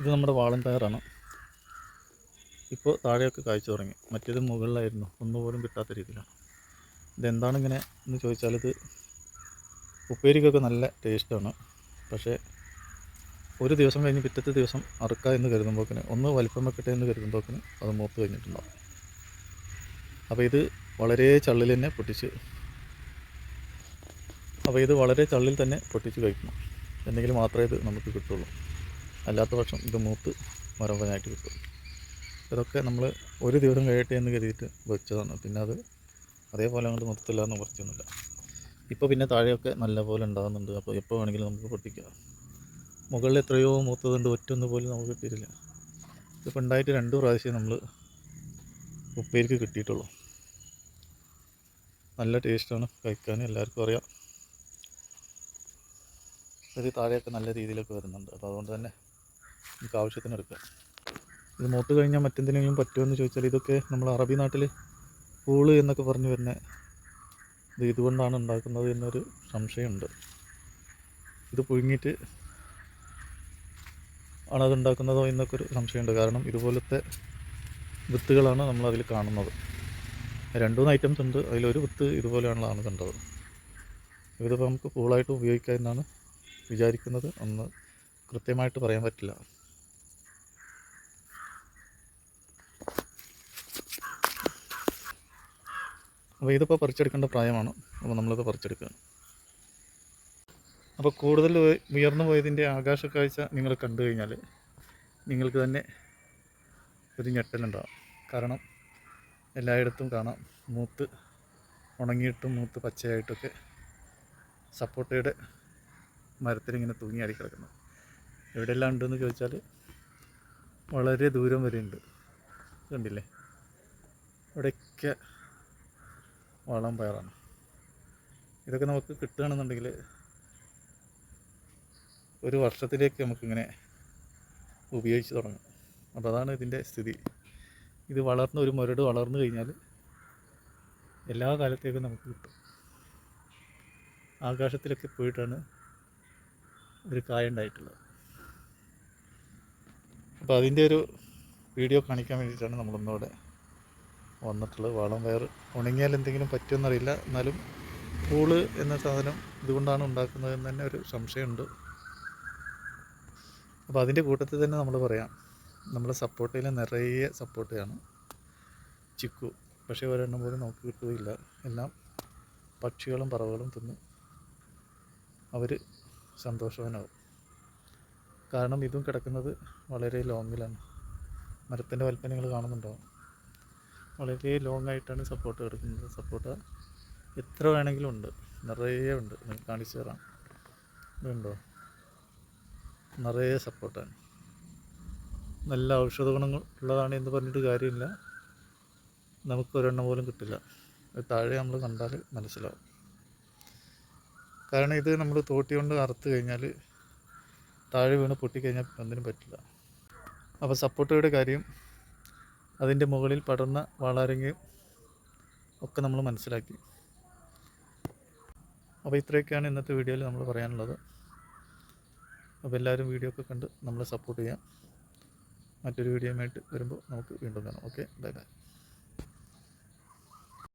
ഇത് നമ്മുടെ വാളൻ പയറാണ് ഇപ്പോൾ താഴെയൊക്കെ കാഴ്ച തുടങ്ങി. മറ്റേത് മുകളിലായിരുന്നു. ഒന്നുപോലും കിട്ടാത്ത രീതിയിലാണ് ഇതെന്താണ് ഇങ്ങനെ എന്ന് ചോദിച്ചാൽ ഇത് ഉപ്പേരിക്കൊക്കെ നല്ല ടേസ്റ്റാണ്. പക്ഷേ ഒരു ദിവസം കഴിഞ്ഞ് പിറ്റത്തെ ദിവസം അറുക്ക എന്ന് കരുതുമ്പോക്കിന് ഒന്ന് വലിപ്പം വെക്കട്ടെ എന്ന് കരുതുമ്പോക്കിന് അത് മൂത്ത് കഴിഞ്ഞിട്ടുണ്ടാവും. അപ്പോൾ ഇത് വളരെ ചള്ളിൽ തന്നെ പൊട്ടിച്ച് അപ്പോൾ ഇത് വളരെ ചള്ളിൽ തന്നെ പൊട്ടിച്ച് കഴിക്കണം. എന്നെങ്കിൽ മാത്രമേ ഇത് നമുക്ക് കിട്ടുള്ളൂ. അല്ലാത്ത പക്ഷം ഇത് മൂത്ത് മരവനായിട്ട് കിട്ടും. ഇതൊക്കെ നമ്മൾ ഒരു ദിവസം കഴിയട്ടെ എന്ന് കരുതിയിട്ട് വെച്ചതാണ്. പിന്നെ അത് അതേപോലെ അങ്ങോട്ട് മൊത്തത്തില്ല എന്ന് കുറച്ചൊന്നുമില്ല ഇപ്പോൾ പിന്നെ താഴെയൊക്കെ നല്ല പോലെ ഉണ്ടാകുന്നുണ്ട്. അപ്പോൾ എപ്പോൾ വേണമെങ്കിലും നമുക്ക് പൊട്ടിക്കാം. മുകളിൽ എത്രയോ മൂത്തതുണ്ട്. ഒറ്റൊന്ന് പോലും നമുക്ക് കിട്ടിയിട്ടില്ല. ഇപ്പോൾ ഉണ്ടായിട്ട് രണ്ട് പ്രാവശ്യം നമ്മൾ ഉപ്പേരിക്ക് കിട്ടിയിട്ടുള്ളൂ. നല്ല ടേസ്റ്റാണ്. കഴിക്കാൻ എല്ലാവർക്കും അറിയാം. ഇത് താഴെയൊക്കെ നല്ല രീതിയിലൊക്കെ വരുന്നുണ്ട്. അപ്പോൾ അതുകൊണ്ട് തന്നെ നമുക്ക് ആവശ്യത്തിന് എടുക്കാം. ഇത് മൂത്ത് കഴിഞ്ഞാൽ മറ്റെന്തിനെങ്കിലും പറ്റുമെന്ന് ചോദിച്ചാൽ ഇതൊക്കെ നമ്മൾ അറബി നാട്ടിൽ പൂൾ എന്നൊക്കെ പറഞ്ഞു വരുന്ന ഇത് ഇതുകൊണ്ടാണ് ഉണ്ടാക്കുന്നത് എന്നൊരു സംശയമുണ്ട്. ഇത് പുഴുങ്ങിയിട്ട് ആണ് അത് ഉണ്ടാക്കുന്നതോ എന്നൊക്കെ ഒരു സംശയമുണ്ട്. കാരണം ഇതുപോലത്തെ വിത്തുകളാണ് നമ്മൾ അതിൽ കാണുന്നത്. രണ്ട് മൂന്ന് ഐറ്റംസ് ഉണ്ട്. അതിലൊരു വിത്ത് ഇതുപോലെയാണുള്ളതാണ് കണ്ടത്. ഇതിപ്പോൾ നമുക്ക് പൂളായിട്ട് ഉപയോഗിക്കാം എന്നാണ് വിചാരിക്കുന്നത്. ഒന്ന് കൃത്യമായിട്ട് പറയാൻ പറ്റില്ല. അപ്പോൾ ഇതിപ്പോൾ പറിച്ചെടുക്കേണ്ട പ്രായമാണ്. അപ്പോൾ നമ്മളിത് പറിച്ചെടുക്കുകയാണ്. അപ്പോൾ കൂടുതൽ ഉയർന്നു പോയതിന്റെ ആകാശ കാഴ്ച നിങ്ങൾ കണ്ടു കഴിഞ്ഞാൽ നിങ്ങൾക്ക് തന്നെ ഒരു ഞെട്ടലുണ്ടാവും കാരണം എല്ലായിടത്തും കാണാം മൂത്ത് ഉണങ്ങിയിട്ടും മൂത്ത് പച്ചയായിട്ടൊക്കെ സപ്പോട്ടയുടെ മരത്തിലിങ്ങനെ തൂങ്ങിയാടി കിടക്കുന്നു എവിടെയെല്ലാം ഉണ്ടെന്ന് ചോദിച്ചാൽ വളരെ ദൂരം വരെ ഉണ്ട് കണ്ടില്ലേ? ഇവിടെയൊക്കെ വളം പയറാണ്. ഇതൊക്കെ നമുക്ക് കിട്ടുകയാണെന്നുണ്ടെങ്കിൽ ഒരു വർഷത്തിലേക്ക് നമുക്കിങ്ങനെ ഉപയോഗിച്ച് തുടങ്ങും. അപ്പോൾ അതാണ് ഇതിന്റെ സ്ഥിതി. ഇത് വളർന്ന് ഒരു മുരട് വളർന്നു കഴിഞ്ഞാൽ എല്ലാ കാലത്തേക്കും നമുക്ക് കിട്ടും. ആകാശത്തിലൊക്കെ പോയിട്ടാണ് ഒരു കായ ഉണ്ടായിട്ടുള്ളത്. അപ്പോൾ അതിന്റെ ഒരു വീഡിയോ കാണിക്കാൻ വേണ്ടിയിട്ടാണ് നമ്മളിന്നിവിടെ വന്നിട്ടുള്ളത്. വളം വയർ ഉണങ്ങിയാൽ എന്തെങ്കിലും പറ്റുമെന്നറിയില്ല. എന്നാലും പൂൾ എന്ന സാധനം ഇതുകൊണ്ടാണ് ഉണ്ടാക്കുന്നതെന്ന് തന്നെ ഒരു സംശയമുണ്ട്. അപ്പോൾ അതിന്റെ കൂട്ടത്തിൽ തന്നെ നമ്മൾ പറയാം. നമ്മളെ സപ്പോർട്ടയിൽ നിറയെ സപ്പോർട്ടയാണ് ചിക്കു. പക്ഷേ ഒരെണ്ണം പോലും നമുക്ക് കിട്ടുകയില്ല. എല്ലാം പക്ഷികളും പറവകളും തിന്ന് അവർ സന്തോഷവാനാവും. കാരണം ഇതും കിടക്കുന്നത് വളരെ ലോങ്ങിലാണ് മരത്തിന്റെ വൽപ്പനങ്ങൾ നിങ്ങൾ കാണുന്നുണ്ടാവും വളരെ ലോങ് ആയിട്ടാണ് സപ്പോർട്ട് കിടക്കുന്നത്. സപ്പോർട്ട് എത്ര വേണമെങ്കിലും ഉണ്ട്. നിറയെ ഉണ്ട്. നിങ്ങൾക്ക് കാണിച്ചു തരാം. ഇതുണ്ടോ? നിറയെ സപ്പോർട്ടാണ് നല്ല ഔഷധ ഗുണങ്ങൾ ഉള്ളതാണ് എന്ന് പറഞ്ഞിട്ട് കാര്യമില്ല. നമുക്ക് ഒരെണ്ണം പോലും കിട്ടില്ല. താഴെ നമ്മൾ കണ്ടാൽ മനസ്സിലാവും. കാരണം ഇത് നമ്മൾ തോട്ടി കൊണ്ട് അറുത്ത് കഴിഞ്ഞാൽ താഴെ വീണ് പൊട്ടിക്കഴിഞ്ഞാൽ ഒന്നിനും പറ്റില്ല. അപ്പോൾ സപ്പോർട്ടയുടെ കാര്യം അതിന്റെ മുകളിൽ പടർന്ന വളരങ്ങയും ഒക്കെ നമ്മൾ മനസ്സിലാക്കി. അപ്പോൾ ഇത്രയൊക്കെയാണ് ഇന്നത്തെ വീഡിയോയിൽ നമ്മൾ പറയാനുള്ളത്. അപ്പോൾ എല്ലാവരും വീഡിയോ ഒക്കെ കണ്ട് നമ്മളെ സപ്പോർട്ട് ചെയ്യാം. മറ്റൊരു വീഡിയോയുമായിട്ട് വരുമ്പോൾ നമുക്ക് വീണ്ടും കാണാം. ഓക്കെ? Bye bye.